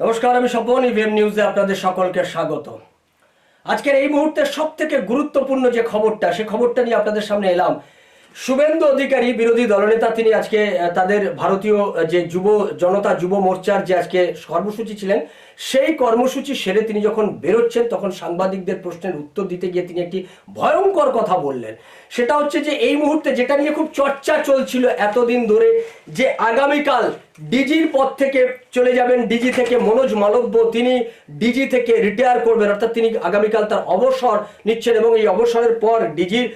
নমস্কার, আমি স্বপন ইভিএম নিউজে আপনাদের সকলকে স্বাগত। আজকের এই মুহূর্তে সব থেকে গুরুত্বপূর্ণ যে খবরটা, সে খবরটা নিয়ে আপনাদের সামনে এলাম। শুভেন্দু অধিকারী, বিরোধী দলনেতা, তিনি আজকে তাদের ভারতীয় যে যুব জনতা, যুব মোর্চার যে আজকে কর্মসূচি ছিলেন, সেই কর্মসূচি সেরে তিনি যখন বেরোচ্ছেন, তখন সাংবাদিকদের প্রশ্নের উত্তর দিতে গিয়ে তিনি একটি ভয়ঙ্কর কথা বললেন। সেটা হচ্ছে যে, এই মুহূর্তে যেটা নিয়ে খুব চর্চা চলছিল এতদিন ধরে, যে আগামীকাল ডিজির পদ থেকে চলে যাবেন, ডিজি থেকে মনোজ মালব্য, তিনি ডিজি থেকে রিটায়ার করবেন, অর্থাৎ তিনি আগামীকাল তার অবসর নিচ্ছেন এবং এই অবসরের পর ডিজির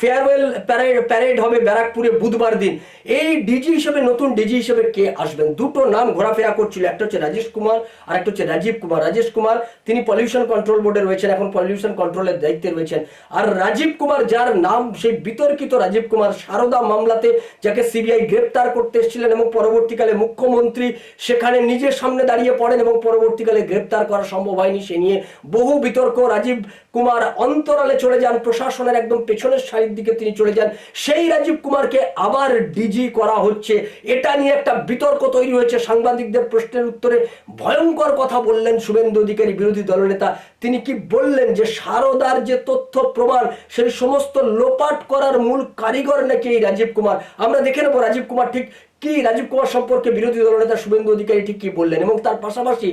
ফেয়ারওয়েল প্যারেড প্যারেড হবে ব্যারাকপুরে বুধবার দিন। এই ডিজি হিসেবে, নতুন ডিজি হিসেবে কে আসবেন? দুটো নাম ঘোরাফেরা করছিল, একটা হচ্ছে রাজেশ কুমার আর একটা হচ্ছে রাজীব কুমার। রাজেশ কুমার, তিনি পলিউশন কন্ট্রোল বোর্ডে রয়েছেন, এখন পলিউশন কন্ট্রোলের দায়িত্বে রয়েছেন। আর রাজীব কুমার, যার নাম, সেই বিতর্কিত রাজীব কুমার, সারদা মামলাতে, যাকে সিবিআই গ্রেপ্তার করতে এসেছিলেন এবং পরবর্তীকালে মুখ্যমন্ত্রী সেখানে নিজের সামনে দাঁড়িয়ে পড়েন এবং পরবর্তীকালে গ্রেপ্তার করা সম্ভব হয়নি, সে নিয়ে বহু বিতর্ক। রাজীব কুমার অন্তরালে চলে যান, প্রশাসনের একদম পেছনের সারির দিকে তিনি চলে যান। সেই রাজীব কুমারকে আবার ডিজি করা হচ্ছে। এটা নিয়ে একটা বিতর্ক তৈরি হয়েছে। সাংবাদিকদের প্রশ্নের উত্তরে ভয়ঙ্কর কথা বললেন শুভেন্দু অধিকারী, বিরোধী দলনেতা তিনি কি বললেন যে সারদার যে তথ্য প্রমাণ, সেই সমস্ত লোপাট করার মূল কারিগর নাকি এই রাজীব কুমার? আমরা দেখে নেব রাজীব কুমার ঠিক কি রাজীব কুমার সম্পর্কে বিরোধী দলনেতা শুভেন্দু অধিকারী ঠিক কি বললেন? এবং তার পাশাপাশি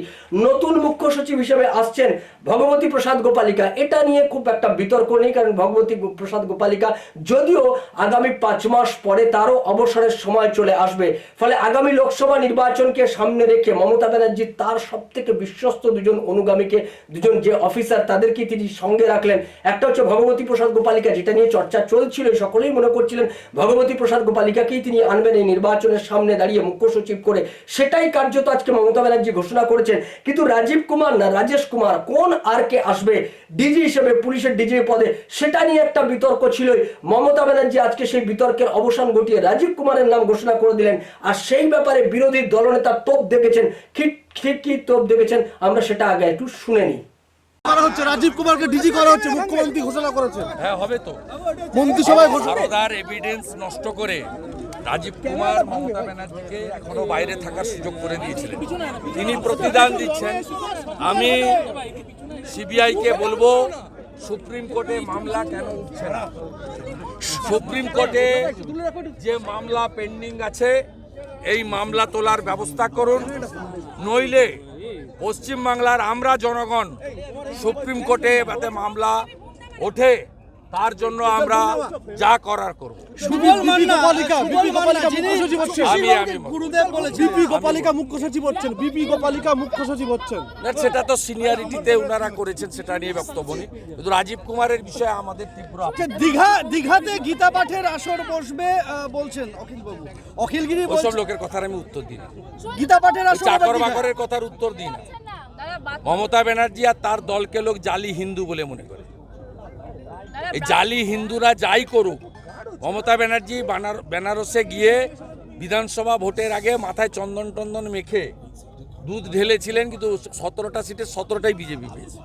নতুন মুখ্য সচিব হিসেবে আসছেন ভগবতী প্রসাদ গোপালিকা। এটা নিয়ে খুব একটা বিতর্ক নেই, কারণ ভগবতী প্রসাদ গোপালিকা যদিও আগামী পাঁচ মাস পরে তারও অবসরের সময় চলে আসবে। ফলে আগামী লোকসভা নির্বাচনকে সামনে রেখে মমতা ব্যানার্জি তার সব থেকে বিশ্বস্ত দুজন অনুগামীকে, দুজন যে অফিসার তাদেরকে তিনি সঙ্গে রাখলেন। একটা হচ্ছে ভগবতী প্রসাদ গোপালিকা, যেটা নিয়ে চর্চা চলছিল সকলেই মনে করছিলেন, ভগবতী প্রসাদ গোপালিকাকেই তিনি আনবেন এই নির্বাচনের সামনে দাঁড়িয়ে মুখ্য সচিব করে সেটাই কার্যত আজকে মমতা ব্যানার্জি ঘোষণা করেছেন। কিন্তু রাজীব কুমার না রাজেশ কুমার কোন আর কে আসবে ডিজি হিসেবে পুলিশের ডিজি পদে সেটা নিয়ে একটা বিতর্ক ছিল মমতা ব্যানার্জি আজকে সেই বিতর্কের অবসান ঘটিয়ে রাজীব কুমারের নাম ঘোষণা করে দিলেন। আর সেই ব্যাপারে বিরোধী দলনেতা তোপ দেখেছেন ঠিক ঠিক কি তোপ দেখেছেন আমরা সেটা আগে একটু শুনে নিই। করা হচ্ছে রাজীব কুমারকে ডিজি করা হচ্ছে মুখ্যমন্ত্রী ঘোষণা করেছেন। হ্যাঁ হবে তো। মন্ত্রিসভায় ঘোষণা এভিডেন্স নষ্ট করে রাজীব কুমার মমতা ব্যানার্জিকে এখনও বাইরে থাকার সুযোগ করে দিয়েছিলেন। তিনি প্রতিদান দিচ্ছেন। আমি সিবিআইকে বলব, সুপ্রিম কোর্টে মামলা কেন উঠছে না? সুপ্রিম কোর্টে যে মামলা পেন্ডিং আছে, এই মামলা তোলার ব্যবস্থা করুন। নইলে পশ্চিমবাংলার আমরা জনগণ সুপ্রিম কোর্টে মামলা ওঠে তার জন্য আমরা যা করার করব। বিপি গোপালিকা বিপি গোপালিকা মুখ্য সচিব হচ্ছেন। আমি আমি গুরুদেব বলেছেন। বিপি গোপালিকা মুখ্য সচিব হচ্ছেন বিপি গোপালিকা মুখ্য সচিব হচ্ছেন। সেটা তো সিনিয়রিটিতে ওনারা করেছেন সেটা নিয়ে বক্তব্য নেই। কিন্তু রাজীব কুমারের বিষয়ে আমাদের তীব্র আপত্তি। যে দীঘা দীঘাতে গীতা পাঠের আসর বসবে বলছেন অখিল বাবু অখিলগিরি ওসব বলছেন লোকের কথার আমি উত্তর দিই না। গীতা পাঠের আসর চাকর বাকরের কথার উত্তর দিই না। মমতা ব্যানার্জি আর তার দলকে লোক জালি হিন্দু বলে মনে করে। এই জালি হিন্দুরা যাই করুক মমতা ব্যানার্জি বানার বেনারসে গিয়ে বিধানসভা ভোটের আগে মাথায় চন্দন টন্দন মেখে দুধ ঢেলেছিলেন কিন্তু সতেরোটা সিটের সতেরোটাই বিজেপি পেয়েছে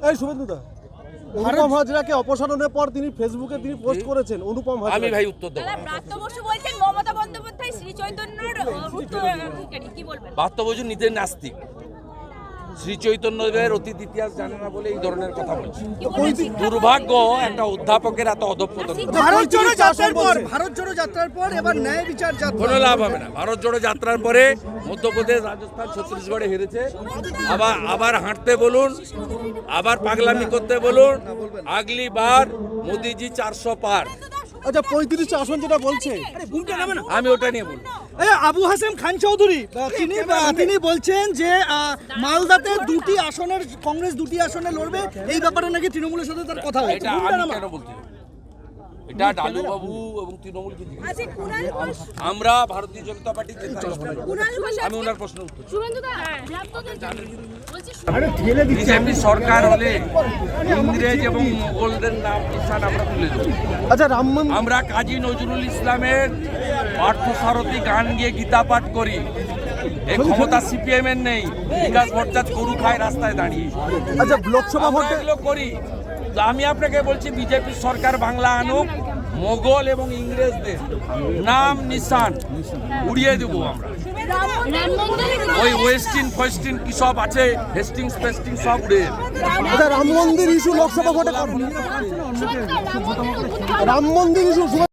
অনুপম হাজরাকে অপসারণের পর তিনি ফেসবুকে তিনি পোস্ট করেছেন অনুপম আমি হাজরা ভাই উত্তর দেবো দাদা না। ব্রাত্য বসু বলছেন মমতা বন্দ্যোপাধ্যায় শ্রী চৈতন্যর কি বলবেন বাস্তবজু নিজের নাস্তিক শ্রী চৈতন্যদেবের অতীত ইতিহাস জানে না বলে এই ধরনের কথা বলছে। দুর্ভাগ্য একটা অধ্যাপকের এত অধপতন। ভারত জোড়ো যাত্রার পর ভারত জোড়ো যাত্রার পর এবার ন্যায় বিচার যাত্রা কোনো লাভ হবে না। ভারত জোড়ো যাত্রার পরে মধ্যপ্রদেশ রাজস্থান ছত্তিশগড়ে হেরেছে। আবার আবার হাঁটতে বলুন আবার পাগলামি করতে বলুন। আগলি বার মোদিজি চারশো পার। আচ্ছা পঁয়ত্রিশটা আসন যেটা বলছে। আমি ওটা নিয়ে বলব। আবু হাসেম খান চৌধুরী তিনি আহ, তিনি বলছেন যে আহ, মালদাতে দুটি আসনের কংগ্রেস দুটি আসনে লড়বে এই ব্যাপারে নাকি তৃণমূলের সাথে তার কথা হয়েছে। এটা ডালু বাবু এবং তৃণমূল কি জিজ্ঞেস কুণাল ঘোষ আমরা ভারতীয় জনতা পার্টি আমি ওনার প্রশ্ন উত্তর শুভেন্দু দা ব্রাত্যদের বলছি বিজেপি সরকার হলে ইংরেজ এবং মোগলদের নাম নিশান আমরা তুলে দেবো। আচ্ছা রাম আমরা কাজী নজরুল ইসলামের পার্থসারথী গান গিয়ে গীতা পাঠ করি। এই ক্ষমতা সিপিএম এর নেই। বিকাশ ভট্টাচ গরু খায় রাস্তায় দাঁড়িয়ে। আচ্ছা লোকসভা ভোটে করি। তো আমি আপনাকে বলছি বিজেপি সরকার বাংলা আনুক মোগল এবং ইংরেজদের নাম নিশান উড়িয়ে দেবো আমরা। ওই ওয়েস্টিন ফয়েস্টিন কি সব আছে হেস্টিংস ফেস্টিং সব উড়ে আচ্ছা রাম মন্দির ইস্যু লোকসভা ভোটে রাম মন্দির ইস্যু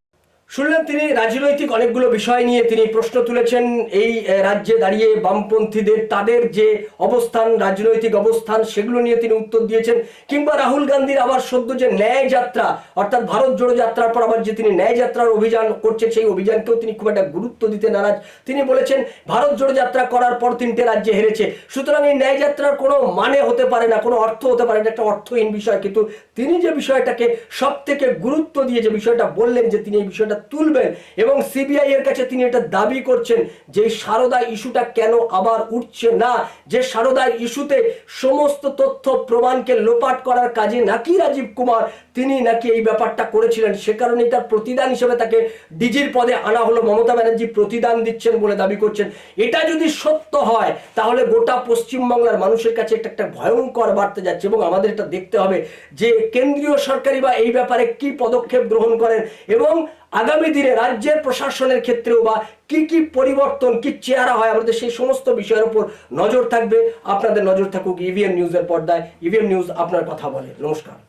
শুনলেন তিনি রাজনৈতিক অনেকগুলো বিষয় নিয়ে তিনি প্রশ্ন তুলেছেন। এই রাজ্যে দাঁড়িয়ে বামপন্থীদের তাদের যে অবস্থান, রাজনৈতিক অবস্থান, সেগুলো নিয়ে তিনি উত্তর দিয়েছেন। কিংবা রাহুল গান্ধীর আবার সদ্য যে ন্যায় যাত্রা অর্থাৎ ভারত জোড়ো যাত্রার পর আবার যে তিনি ন্যায় যাত্রার অভিযান করছেন, সেই অভিযানকেও তিনি খুব একটা গুরুত্ব দিতে নারাজ। তিনি বলেছেন, ভারত জোড়ো যাত্রা করার পর তিনটে রাজ্যে হেরেছে। সুতরাং এই ন্যায় যাত্রার কোনো মানে হতে পারে না, কোনো অর্থ হতে পারে না একটা অর্থহীন বিষয়। কিন্তু তিনি যে বিষয়টাকে সব থেকে গুরুত্ব দিয়ে যে বিষয়টা বললেন, যে তিনি এই বিষয়টা তুলবেন এবং সিবিআই এর কাছে তিনি এটা দাবি করছেন যে সারদা ইস্যুটা কেন আবার উঠছে না? যে সারদা ইস্যুতে সমস্ত তথ্য প্রমাণকে লোপাট করার কাজে নাকি রাজীব কুমার? তিনি নাকি এই ব্যাপারটা করেছিলেন? সে কারণে তার প্রতিদান হিসেবে তাকে ডিজির পদে আনা হলো। মমতা ব্যানার্জি প্রতিদান দিচ্ছেন বলে দাবি করছেন। এটা যদি সত্য হয়, তাহলে গোটা পশ্চিমবাংলার মানুষের কাছে একটা একটা ভয়ঙ্কর বার্তা যাচ্ছে এবং আমাদের এটা দেখতে হবে যে কেন্দ্রীয় সরকারি বা এই ব্যাপারে কি পদক্ষেপ গ্রহণ করেন এবং আগামী দিনে রাজ্যের প্রশাসনের ক্ষেত্রেও বা কি কি পরিবর্তন, কি চেহারা হয়, আমাদের সেই সমস্ত বিষয়ের উপর নজর থাকবে। আপনাদের নজর থাকুক ইভিএম নিউজের পর্দায়। ইভিএম নিউজ আপনার কথা বলে। নমস্কার।